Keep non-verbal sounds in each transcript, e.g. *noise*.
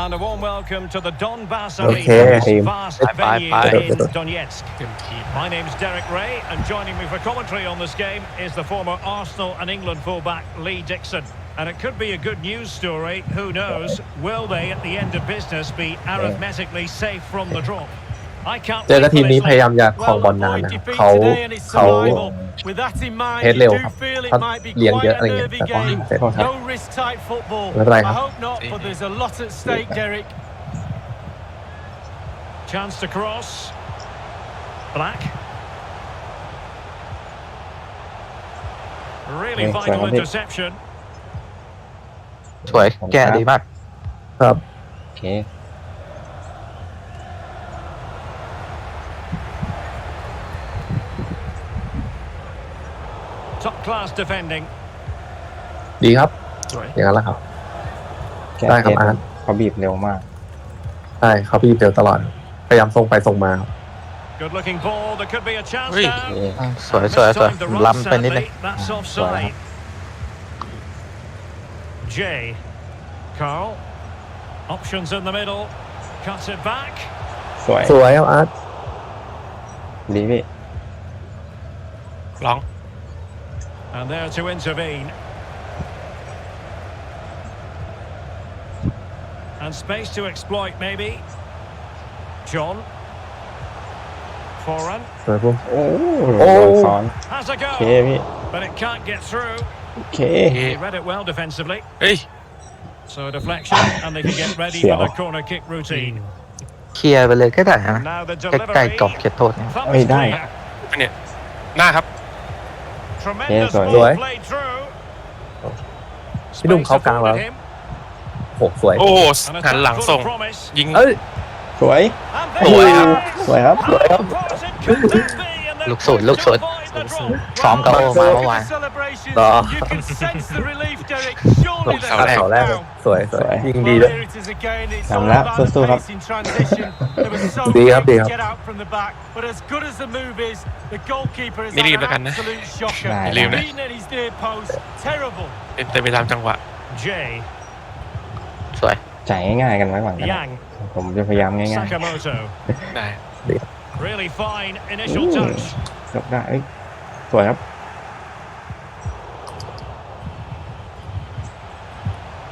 and a warm welcome to the Donbass Okay. Arena, this vast Bye, venue bye. in Donetsk. My name's Derek Ray, and joining me for commentary on this game is the former Arsenal and England fullback Lee Dixon. And it could be a good news story. Who knows? Will they, at the end of business, be arithmetically safe from the drop? I can't เจอกับ wait ที for มนี้ this พยายาม link. จะครองบอลนานนะครับเขาเขา With that in mind, เฮด you เร็ว do ครับ feel it เขา might be เลี้ยง quite เยอะ a อะไรเงี้ย nervy แต่ก็ game. เสร็จครับ No risk type football. ไม่เป็นไร I ครับ hope not, but there's a lot at stake, Derek. Chance to cross. Black. Really Thanks, vital Andy. interception. สวย แก้ดีมาก ครับ โอเค Top class defending. ดีครับ Sorry. อย่างนั้นแหละครับ แก้ได้ครับเกมอาร์ต เขาบีบเร็วมาก ใช่เขาพี่เดียวตลอด พยายามส่งไปส่งมาครับ Good looking ball. There could be a chance โอ now. เคสวยสวยสวย Mistimed the run, ล้ำไปนิดนึง sadly. That's offside. Jay. Carl. Options in the middle. Cuts it back. สวยสวยครับอาร์ตดีพี่ร้อง And there to intervene. And space to exploit, maybe. John. Foran สวยพุ่ม โอ้ โอ้ โดนซ้อน has a โอเค go, พี่ but it can't get through. โอเค He read it well defensively. เฮ้ย So a deflection, and they can get ready for the corner kick routine. เคลียร์ไปเลยก็ได้นะ Now the ใกล้ delivery. ๆกรอบเขตโทษเนี่ย Thumbs เอ้ยได้ clear. เนี่ยหน้าครับ Tremendous sorry. ball Rồi. played through. พี่หนุ่ม Space เข้ากลางแล้ว afforded him, โหสวย โอ้โห and a หันหลัง touch ส่ full ง of promise. ยิง เอ้ย สวย And สวยครับสวยครับ What it could this be? And they've ลูกศูนย์ ลูกศูนย์ avoid the drop. ซ้อมกับโอมา Look เมื่อ at วาน the celebrations. Đó. You can sense the relief, Derek. ต Surely ก they're เสา back เสาแรก now. สวยสวยยิงดี Well, ด้วย here it is again. It's ทำ all แล้ว about the สู้ๆครับ pace in transition. There was so ดีครับ much ดี to ครับ get out from the back, but as good as the move is, the goalkeeper is ไม่รีบ an แล้วกันนะ absolute shocker. ได้ อย่าลืมนะ Beaten at his near post. Terrible. เป็นไปตามจังหวะ Jay, สวย จ่ายง่ายๆกันไว้ก่อนกันนะ Yang, ผมจะพยายามง่าย Sakamoto. ได้ Really fine initial Ooh. touch. ๆยกได้เอ้ย สวยครับ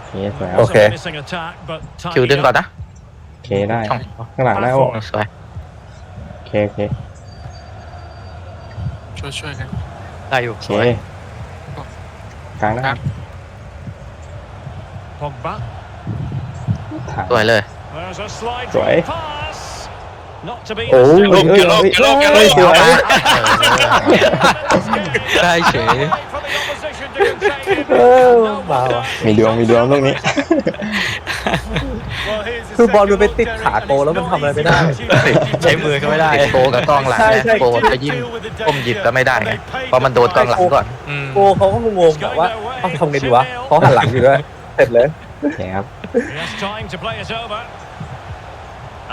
โอเคสวยครับ โอเค Some missing attack, but คิว tidied ดึงก่อน up. นะโอเคได้ ช่องข้างหลังได้โอ้สวยโอเคโอเคช่วยช่วยกันได้อยู่โอสเควยกลางได้ครับ Pogba. ถ่ายสวยเลย There's a slide Rồi. through pass. Not to be โอ้ยอย่าลบอย่าลบอย่าลบอย่าลบสวยได้เฉยเออมาว่ะมีดวงมีดวงตรงนี้ Well, here's a คือบอลมันไป second ติด look, ขา Derek, โกแล้วมันทำอะไรไม่ได้ ใช้มือก็ไม่ได้โกกับกองหลังใช่เนี่ยใช่โกจะยิ้มก้มหยิบก็ไม่ได้ไงเพราะมันโดนกองหลังก่อนอืมโกเขาก็งงๆแบบว่าต้องทำไงดีวะเขาหันหลังอยู่ด้วยเสร็จเลยโอเคครับ He has time to play it over.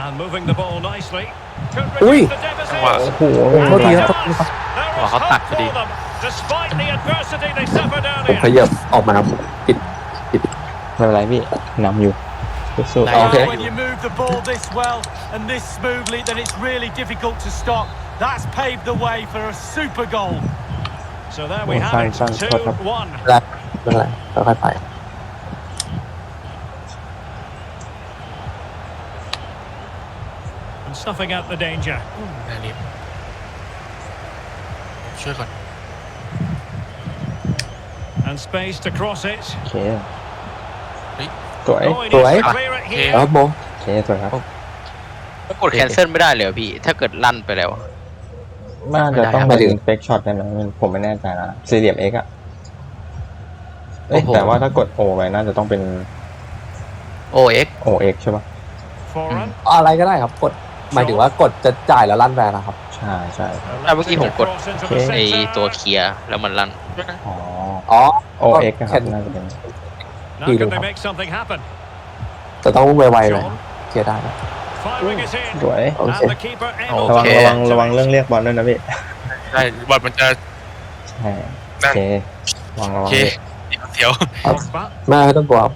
And moving the ball nicely. Could Ui. reduce the deficit. จังหวะ โอ้โห โทษทีครับโทษทีครับ There Wow, is họ hope tạt for đi. them, despite the adversity they suffered ผมข earlier. ยับออกมาปิด ไม่เป็นไรพี่นำอยู่สู้ ได้ ๆ โอเค Now, when you move the ball this well and this smoothly, then it's really difficult to stop. That's paved the way for a super goal. So there we Oh, have fine, it. fine, fine, fine. 2-1. แล้วไม่เป็นไรค่อยๆไป And snuffing out the danger. ได้รีบช่วยก่อน And space to cross it. โอเคเฮ้ย สวย Oh, he needs Rồi. to clear it here. ครับโมโอเคสวยครับกดแคนเซิลไม่ได้เลยเหรอพี่ ถ้าเกิดลั่นไปแล้วน่าจะต้องไม่ไปได้ดึงเฟกช็อตได้ไหมผมไม่แน่ใจนะสี่เหลี่ยมเอ็กอะเอ้ยโอ้โห แต่ว่าถ้ากดโอไปน่าจะต้องเป็น OX โอเอ็กใช่ปะ Foran. อะไรก็ได้ครับกด หมายถึงว่ากดจะจ่ายแล้วลั่นแวนนะครับ ใช่ใช่ Ah, มื่อกี้ผมกด Cross into โอ the เคไอ centre. ตัวเคลียร์แล้วมันลั่นอ๋อ อ๋อโอเอ็กครับแค่น่าจะเป็น Now Đi can được they không? make something happen? แต่ต้องไวๆเลยเคลียร์ได้นะ Firing it ส in. วยโอเค And the keeper โอ able ระวังเค ระวังระวังเรื่องเรียกบอลด้วยนะพี่ได้บอลมันจะ ใช่ โอนั่งเคระวังระโอวังเคพี่เดี๋ยว Pogba. ไม่ต้องกลัวครับ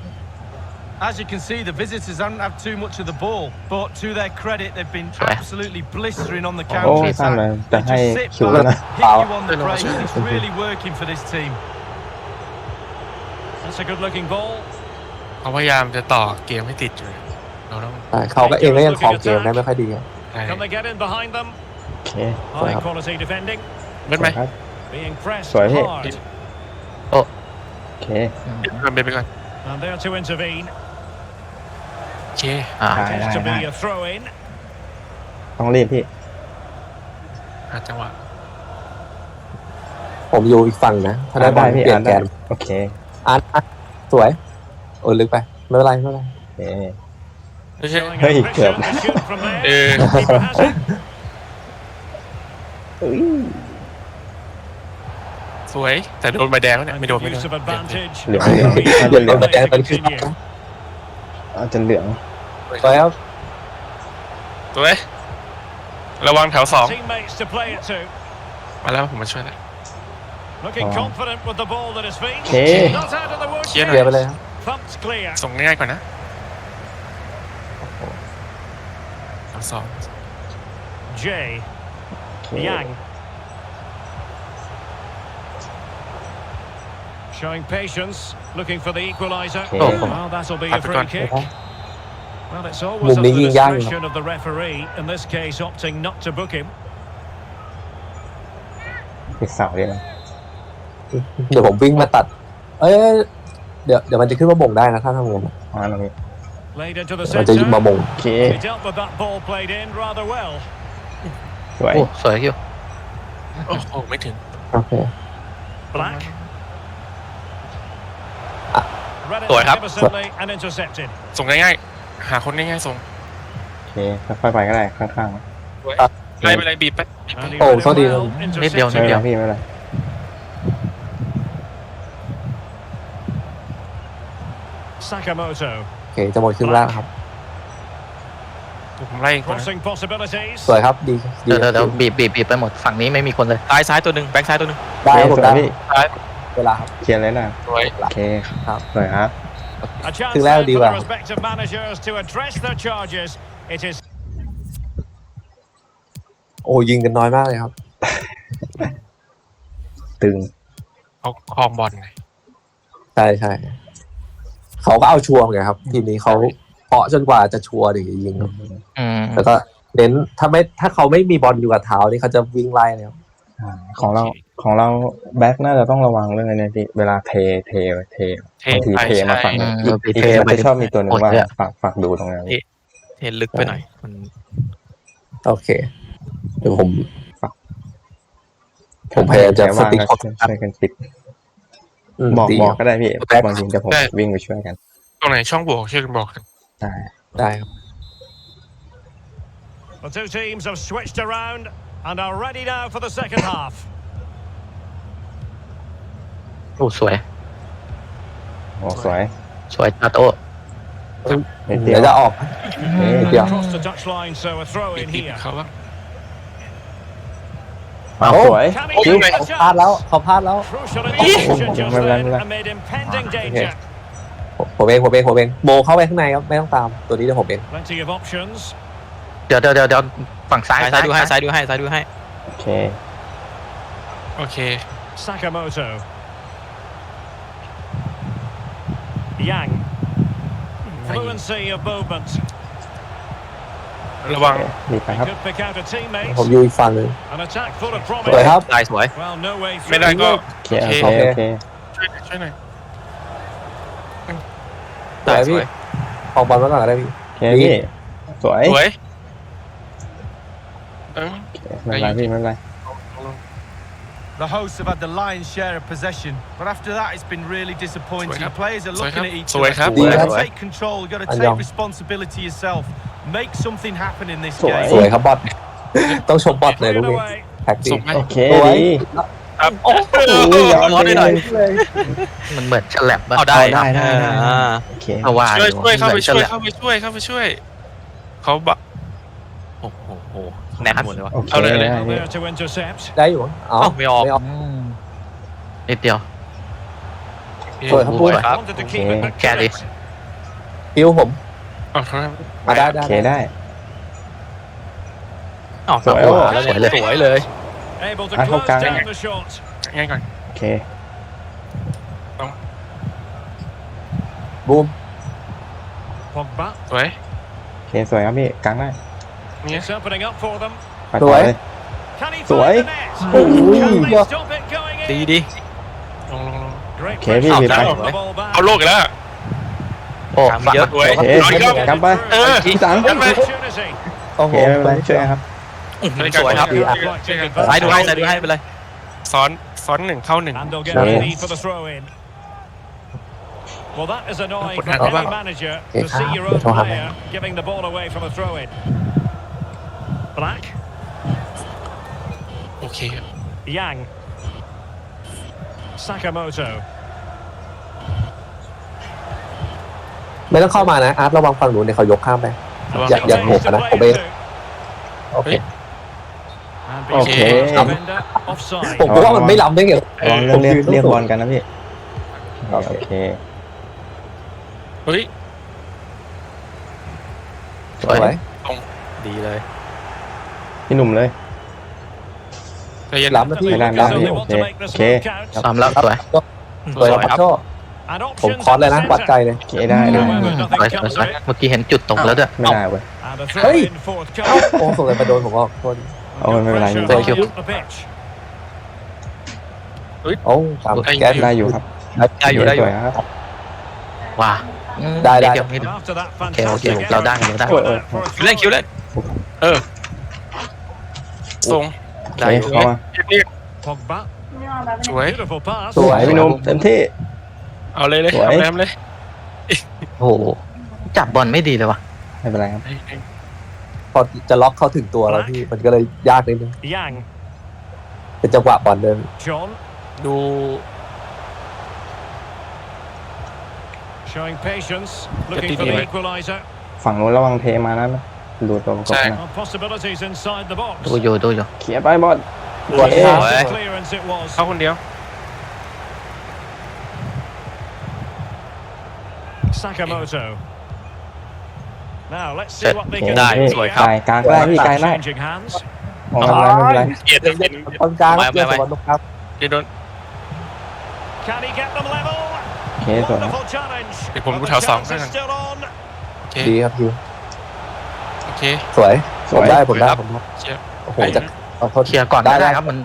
As you can see, the visitors haven't had too much of the ball, but to their credit, they've been Right. absolutely blistering on the โอ้ counter สั้นเลย attack. จะ They ให้ just sit คิวแล้ว back, นะ *laughs* hit you on the Good break, luck. and it's really working for this team. That's a good looking ball. เขาพยายามจะต่อเกมให้ติดอยู่เราต้อง ใช่เขาก็เองก็ยังครองเกมได้ไม่ค่อยดีอะ ได้ Can they get in behind them? โอเค High quality defending. เล่นไหม ครับ Being pressed Sorry, hit. hard. โอเค เล่นไปก่อน And there to intervene. โอเคอ่าได้ It ได้ is to ได้ be a throw in. ต้องรีบพี่ หาจังหวะผมอยู่อีกฝั่งนะ ถ้าได้บอลพี่เปลี่ยอ่านนแกได้นโอเคอาร์ตอาร์ตสวย โอ้ยลึกไป ไม่เป็นไรไม่เป็นไร โอเค ไม่ใช่ Showing Hey, ambition Kev. to shoot from there. เออ Keeper has it. สวยแต่โดนใบแดงแล้วเนี่ย And ไม่โดนไม่ good โด use น of advantage. เหลือง Very เดี๋ยว early เดี๋ยว play แกน to เป็นขึ้น continue. อาจจะเหลืองสวยครับสวยระวังแถวสอง Teammates to play it to. มาแล้วผมมาช่วยแล้ว Looking Oh. confident with the ball at his feet. Okay. Not out of the woods เคลียร์หเคน่ลีอยยร์ไปเลยครับ Thumped clear. ส่งง่ายๆก่อนนะแถวสอง Jay. โอเค Yang. Showing patience, looking for the equaliser. Okay. Oh. Well, that'll be a Happy free one. kick. Okay. Well, it's always at Mùng the đi nghiêng ra rồi. discretion of the referee, in this case opting not to book him. ติดเสาเลยนะ เดี๋ยวผมวิ่งมาตัด เอ้ยเดี๋ยวเดี๋ยวมันจะขึ้นมาบ่งได้นะถ้าทำอย่างนั้น อ๋อตรงนี้ Laid into the มันจะยิงมา centre. บ่ง โอเค He dealt with that ball played in rather well. สวย โอ้สวยคิว โอ้โห ไม่ถึง โอเค Black. Read it Tuổi hấp. magnificently and intercepted. ส่งง่ายๆ หาคนง่ายๆส่งโอเคค่อยๆไปก็ได้ข้างไล่ไปเลยบีบไป And he Oh, read it sorry, well, um, ๆนิดเดียวไม่ intercepted. เป็นไรพี่ไม่เป็นไร Sakamoto โอเคจะหมดครึ่งแรกครับ ผมไล่เองก่อนนะ crossing possibilities. สวยครับดีดีเดี๋ยวเดี๋ยวเดี๋ยวบีบบีบบีบไปหมดฝั่งนี้ไม่มีคนเลย ซ้ายซ้ายตัวหนึ่งแบ็คซ้ายตัวหนึ่งได้ครับโอผมเคสวได้ยพี่ เวลาครับ เคลียร์เลยนะสวย โอเคครับ สวยครับ A chance Từ then lao for đi the vào. respective managers to address their charges. It is โอ้ยิงกันน้อยมากเลยครับ ตึง เขาคลองบอลไงใช่ใช่เขาก็เอาชัวร์ไงครับ ทีมนี้เขาเพาะจนกว่าจะชัวร์ถึงจะยิงครับ อืมแล้วก็เน้นถ้าไม่ถ้าเขาไม่มีบอลอยู่กับเท้านี่เขาจะวิ่งไล่แล้วอ่า ของเราของเราแบ็คน่าจะต้องระวังเรื่องอะไรเนี่ยพี่เวลาเทเทเทเทบางทีไปเทมาใช่ฝั่งอืนี้มอีกไปเทอีกมันไปจะชอบมีตัวหนึ่งว่าหมดเลยอะฝากฝากดูตรงนั้นเทลึกไปหน่อยมันโอเคเดี๋ยวผมผมพยายามจะว่างสติ๊กก็ของช่วยกันปิดอืมบอกดีบอกครับก็ได้พี่แบ็คบางทีจะผมได้วิ่งไปช่วยกัน ตรงไหนช่องบวกช่วยกันบอกกันได้ได้ครับ the two teams have switched around and are ready now for the second half. โอ้สวย โอ้สวยสวยจัดโอ้นิดเดีเดี๋ยยววจะออกเอ๊ะนิดเดียว Across the touchline, so a throw บีบ in บีบ here. เขาว่าเอาสวย Can he คิว get เขา the พลาด chance? แล้วเขาพลาดแล้ว Crucial interception just Không, không, then không, không. amid impending danger. ผมผมเองผมเองผมเองโบเข้าไปข้างในครับไม่ต้องตามตัวนี้เดี๋ยวผมเอง Plenty of options. เดี๋ยวเดี๋ยวเดี๋ยวเดี๋ยวฝั่งซ้ายซ้ายดูให้ซ้ายดูให้ซ้ายดูให้โอเคโอเค Sakamoto. Yang. Fluency of movement. ระวัง ดีไปครับ Could pick out a ผม teammate. อยู่อีกฝั่งหนึ่ง An attack full of สวยค promise. รับ ลายสวย Well, no way ไม่ได้ through. ก็โอเคโอเคโอเคช่วยช่วยหน่อยสวยพี่ออกบอลมาก่อนก็ได้พี่โอเคพี่สวยสวย เออ ไม่เป็นไรพี่ไม่เป็นไร The hosts have had the lion's share of possession, but after that, it's been really disappointing. Swipe up. Players are Swipe looking up. at each Swipe other. up. You've got Swipe to up. take control. You've got to And take young. responsibility yourself. Make something happen in this Swipe. game. สวยครับบอลต้องชมบอลเลย Cleared ลูกนี้ away. แท็กซี่ ส่งให้ โอเค สวย ดี ครับ โอ้ยยอด ร้อนหน่อย เลย มันเหมือนฉลับอะ เอาได้ ได้ได้ได้ อ่า โอเค เพราะว่า ช่วยช่วยเข้าไปช่วย หมือนฉลับ เข้าไปช่วยเข้าไปช่วย เขาบะ โอ้โหโห แน่นหมดเลยวะโอเคเอาเลยได้ Well, พี่ there to intercept. ได้อยู่อ๋อเอ้าไม่ออก ไม่ออก อืม นิดเดียวสวยครับสวยครับ Wanted to Okay. keep it, but Carry. couldn't. คิวผมเอาเท่านั้นมาได้โอได้เคได้อ้าวสวยขวาแล้วเนี่ยสวยเลย Able to Ah, close okay. down the shot. ง่ายก่อนโอเคบูม Pogba. สวยโอเคสวยครับพี่กลางได้เนี่ย It's opening up for them. ไปต่อเลย Can he สวย find the net? โอ้ย Can เดี๋ยว they stop it going ดี in? ดีลงลงลง Great Okay, pressure พี่ to ไป win the ball back. เอาโลกอีกแล้ว โอ้ทำเยอะสวยโอเคเอาอีกรอบกลับไป เออ พี่สังกลับไป Opportunity. โอ้โอโหเคไม่เป็นไรช่วยกันครับ อื้อหือสวยครับดีอะซ้ายดูให้ซ้ายดูให้ไปเลย ซ้อนซ้อนหนึ่งเข้าหนึ่ง And they'll get Okay. ready for the throw in. Well, that is annoying for Okay. any manager to Okay. see your own Don't have player giving the ball away from a throw in. Black, โอเค Yang, Sakamoto. ไม่ต้องเข้ามานะ อาร์ตระวังฝั่งนู้นเนี่ยเขายกข้ามไป ระวัง อยากอยากโหกนะผมเองโอเค And Okay. being defender offside. ผมก็ว่ามันไม่ล้ำได้ไงลองเรื่องเรียกเรียกบอลกันนะพี่ โอเค เฮ้ย สวย ดีเลย พี่หนุ่มเลย ใจเย็นล้ำนะพี่ ไม่ได้ไม่ได้ So they want to Okay. make this Okay. move count. ตามแล้วสวย สวยสวยครับครับชอบ And ผม options คอร์สเลยนะ at the วัดใจ centre. เลยโอเคได้เลย สวยสวยสวยเมื่อกี้เห็นจุดตรงแล้วด้วย ไม่ได้เว้ย And a throw Hey. in forthcoming. โอ้ส่งเลยไปโดนผมก็โทษ Oh, Good ไม่เป็นไร pressure ไม่เป็นไร lining up the pitch. โอ้ตามแก๊สได้อยู่ครับได้อยู่ได้อยู่ สวยครับ ว้าอืมได้ได้เยวนิด And เดียว after that Okay, okay, fantastic เราได้ effort, เราได้ put that for a คิวเล่นคิวเล่นเออ ส่งโอได้เคอยู่เข้ามานี่ Pogba. สวย Beautiful pass. สวยพี่หนุ่มเต็มที่ เอาเลยเลยสวย เอาแรมเลยโอ้โหจับบอลไม่ดีเลยว่ะไม่เป็นไรครับพอจะล็อกเขาถึงตัวแล้วพี่มันก็เลยยากนิดนึง Yang. เป็นจังหวะบอลเดิน John. ดู Showing patience. Looking Get for the the right. equaliser. ฝั่งนู้นระวังเทมานะ ดูตัวประกบใช่ นะ Well, possibilities inside the box. ดูอยู่ดูอยู่เคลียร์ไปบอลสวยเอ๊ะ Fantastic clearance it was. เข้าคนเดียว Sakamoto. Now let's see Set. what they โอเค can ได้ do พี่สวย here. ครับไกลกลางได้พี่ไกลได้ Changing hands. มองอะไรไม่เป็นไรเกียรติเกียรติตรงกลางไม่เกี่ยวไม่กับบอลตรงกลางเกียรติโดน Can he get them level? โอเคสวยครับ Wonderful challenge. เดี๋ยวผม But ดู the แถวสอง chance ให้ is กัน still on. โอเคดีครับคิวโอ เคสวยสผมวยได้ผมได้ครับผมได้เชียร์ โอ้โหจะเอาโทษ เคลียร์ก่อนได้ได้ครับมัน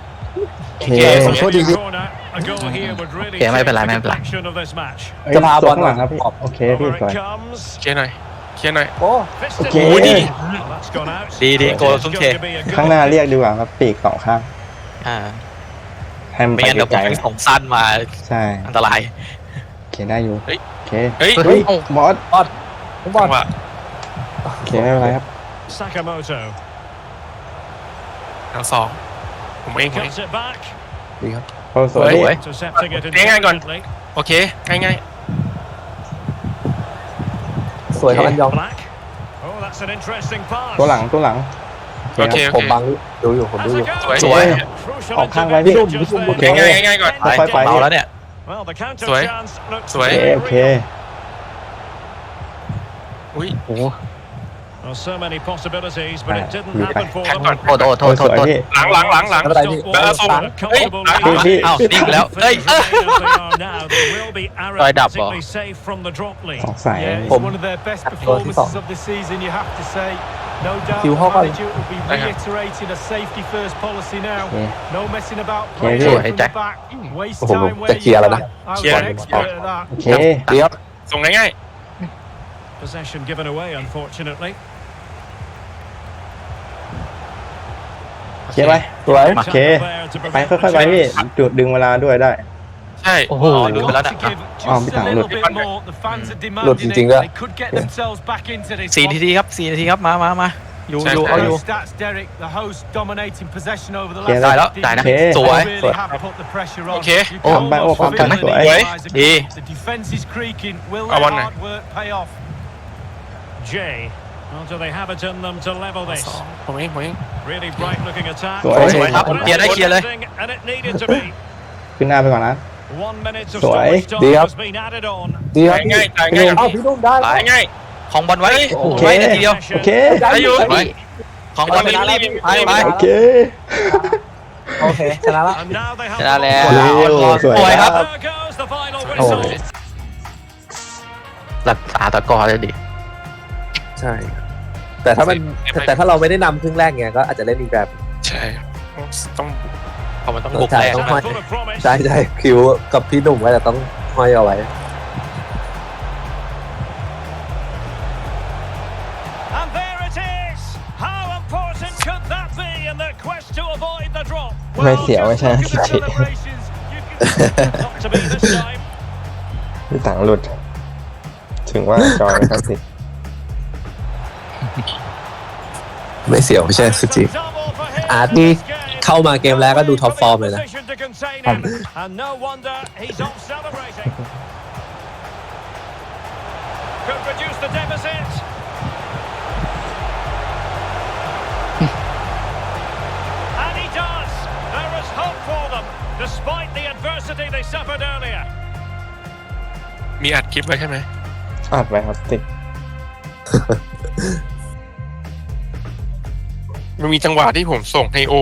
โอเคผมโทษดี Corner. A goal here would really Okay, ไม่ change เป็นไร the ไม่เป็นไร complexion of this match. เอ้ยจะพาบอลตัวข้างหลังครับพี่ออกโอเคพี่ Over สวย it comes. เคลียร์หน่อยเคลียร์หน่อย โอ้ Fisted Okay. it. ดี Well, that's gone out. ดี ดี It โกล is ทุ่ม going เท to be a good ข้างหน้าเรียกดีกว่าครับปีกสองข้างอ่าให้มันไม่ไปงั้นเดี๋ยวผไกมลเป็นส่งสั้นมาๆใช่อันตราย โอเคได้อยู่เฮ้ย โอเคเฮ้ยเฮ้เฮ้ยยเอ้าบอสบอลจับอลงหวะโอเคไม่เป็นไรครับ Sakamoto แถวสองผมเองผมเอง cuts it back. ดีครับโอ้สวยเฮ้ย Intercepting it Tiếng Anh còn. intelligently. โอเค ง่ายง่าย สวยครับอันยอง Black. Oh, that's an interesting pass. ตัวหลังตัวหลังโอเคผมบังดูอยู่ผม Has ดูอ a ยู่ go. สวย Crucial ออกข้างไว้พี่ intervention just โอเค there. ง่ายง่ายง่ายก่อนค่อยๆไปเบาแล้วเนี่ย Well, the counter สวย chance looks สวย โอเค very โอเค real. อุ้ยโอ้โห Well, so many possibilities, but it didn't Right. happen for แข่ง them. ก่อน โทษโทษโท โอ้ ษโท ส ษ วย โทษ พี่ หลังหลังหลังหลัง ไม่เป็นไรพี่ Well, That's all. a comfortable Hey, lead. พี่ อ้าวนิ่งแล้ว Things เฮ้ย remain as they are now. They will be รอยดับเหรอ arithmetically safe from the drop lead. สองสาย Yeah, it'sผม one of their best ตัวที่สอง performances of the season, you have to say. No doubt Kill the Hogg. manager will be Okay. reiterating a safety first policy now. Yeah. No messing about Okay, playing good. from the Jack. back. Waste Oh, time where Jack you here, can. lah. I was Here. an expert at that. โอเค ดีครับ ส่งง่าย Possession given away, unfortunately. เคลียร์ไปสวยโอเค There to ไป prevent ค่อยๆไป the พี่ chance. จุดดึงเวลาด้วยได้ๆใช่โอ้โหอ๋อดูไปแล้ว To นะ give Oh, just a Bitang, little look. bit more. The fans are หลุดจ demanding ริง it. ๆด้วย They could get themselves back into this สี่ one. นาทีครับสี่นาทีครับมามามาอยู่ใช่อยู่ใช่เอาอยู่ Stats, Derek, the host dominating possession over the Okay, last ได้แล้ว15ได้นะ Okay. สวย They really have put the pressure on. Okay. You Oh, can back- almost oh, back- feel back- the back- equaliser Đi. goal. The defence is creaking. Will I their want hard work pay off? Jay. Well, do they have it in them to level this? ผมเองผมเอง Really bright looking attack. สวย สวยครับเคลียร์ได้เคลียร์เลย And it needed to be. ขึ้นหน้าไปก่อนนะ One minute of สวย stoppage time ดีครับ has been added on. ดีครับง่ายพี่ๆง่ายๆเอ้าพี่นุ่มได้ไปง่ายของบอลไว้โอเค ไว้นาทีเดียว โอเค ได้อยู่ได้ไว้ของบอลไปไม่รีบไปไป โอเค โอเคชนะละ And now they have ชนะแล้วโอ้โหสวย สวยครับ There goes the final โอ้ whistle. รักษาตะกร้อเลยดิ ใช่ แต่ถ้ามันแต่ถ้าเราไม่ได้นำครึ่งแรกไงก็อาจจะเล่นอีกแบบ ใช่ต้องเพราะมันต้องบุกแรกต้อง And full of promise. ใช่ใช่คิวกับพี่หนุ่มก็จะต้องห้อยเอาไว้ And there it is. How important could that be in the quest to avoid the drop? ไม่เสียวไม่ใช่ just look at the สิ celebrations. You can not to be this time. พี่ตังหลุด ถึงว่าจอยไม่ค่อยติด ไม่เสียวไม่ใช่สุจิ Double for him อาร์ต in นี่ this game. เข้ามาเกมแรกก็ดูท็อปฟอร์มเลยนะ Position to contain him. And no wonder he's off celebrating. Could reduce the deficit. and he does. There is hope for them, despite the adversity they suffered earlier. มีอัดคลิปไว้ใช่ไหมอัดไว้ครับติด มันมีจังหวะที่ผมส่งให้โอ